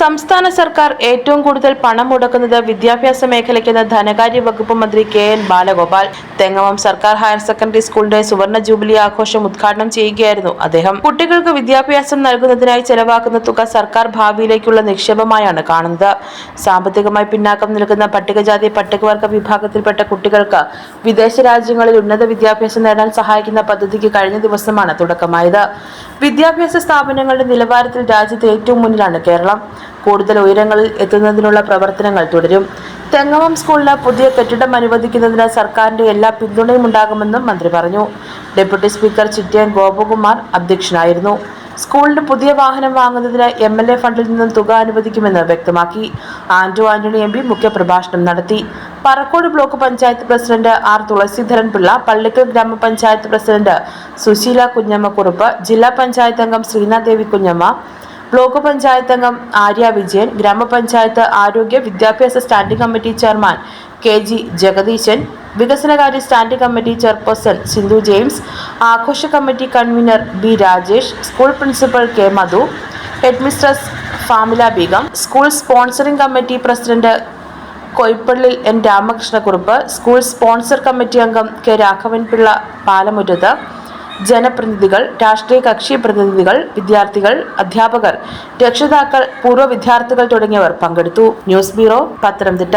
സംസ്ഥാന സർക്കാർ ഏറ്റവും കൂടുതൽ പണം മുടക്കുന്നത് വിദ്യാഭ്യാസ മേഖലയ്ക്കെന്ന് ധനകാര്യ വകുപ്പ് മന്ത്രി കെ എൻ ബാലഗോപാൽ. തെങ്ങമം സർക്കാർ ഹയർ സെക്കൻഡറി സ്കൂളിന്റെ സുവർണ ജൂബിലി ആഘോഷം ഉദ്ഘാടനം ചെയ്യുകയായിരുന്നു അദ്ദേഹം. കുട്ടികൾക്ക് വിദ്യാഭ്യാസം നൽകുന്നതിനായി ചെലവാക്കുന്ന തുക സർക്കാർ ഭാവിയിലേക്കുള്ള നിക്ഷേപമായാണ് കാണുന്നത്. സാമ്പത്തികമായി പിന്നാക്കം നിൽക്കുന്ന പട്ടികജാതി പട്ടികവർഗ വിഭാഗത്തിൽപ്പെട്ട കുട്ടികൾക്ക് വിദേശ രാജ്യങ്ങളിൽ ഉന്നത വിദ്യാഭ്യാസം നേടാൻ സഹായിക്കുന്ന പദ്ധതിക്ക് കഴിഞ്ഞ ദിവസമാണ് തുടക്കമായത്. വിദ്യാഭ്യാസ സ്ഥാപനങ്ങളുടെ നിലവാരത്തിൽ രാജ്യത്ത് ഏറ്റവും മുന്നിലാണ് കേരളം. കൂടുതൽ ഉയരങ്ങളിൽ എത്തുന്നതിനുള്ള പ്രവർത്തനങ്ങൾ തുടരും. തെങ്ങമം സ്കൂളിന് പുതിയ കെട്ടിടം അനുവദിക്കുന്നതിന് സർക്കാരിന്റെ എല്ലാ പിന്തുണയും ഉണ്ടാകുമെന്നും മന്ത്രി പറഞ്ഞു. ഡെപ്യൂട്ടി സ്പീക്കർ ചിറ്റയൻ ഗോപകുമാർ അധ്യക്ഷനായിരുന്നു. സ്കൂളിന് പുതിയ വാഹനം വാങ്ങുന്നതിന് എം എൽ എ ഫണ്ടിൽ നിന്നും തുക അനുവദിക്കുമെന്ന് വ്യക്തമാക്കി. ആന്റോ ആന്റണി എം പി മുഖ്യപ്രഭാഷണം നടത്തി. Parakode block panchayat president R Thulaseedharan Pillai Pallikkal ഗ്രാമപഞ്ചായത്ത് പ്രസിഡന്റ് സുശീല കുഞ്ഞമ്മ കുറുപ്പ് ജില്ലാ പഞ്ചായത്ത് അംഗം ശ്രീനാഥ് ദേവി കുഞ്ഞമ്മ ബ്ലോക്ക് പഞ്ചായത്ത് അംഗം ആര്യ വിജയൻ ഗ്രാമപഞ്ചായത്ത് ആരോഗ്യ വിദ്യാഭ്യാസ standing committee chairman K G Jagadeesan വികസനകാര്യ standing committee chairperson Sindhu James ആഘോഷ committee convener B Rajesh school principal K Madhu headmistress Famila Beegum school sponsoring committee president Koippallil N Ramakrishnakurup school sponsor committee അംഗം K Raghavanpillai Palamuttathu ജനപ്രതിനിധികൾ രാഷ്ട്രീയ കക്ഷി പ്രതിനിധികൾ വിദ്യാർത്ഥികൾ അധ്യാപകർ രക്ഷിതാക്കൾ പൂർവ വിദ്യാർത്ഥികൾ തുടങ്ങിയവർ പങ്കെടുത്തു. News bureau Pathanamthitta.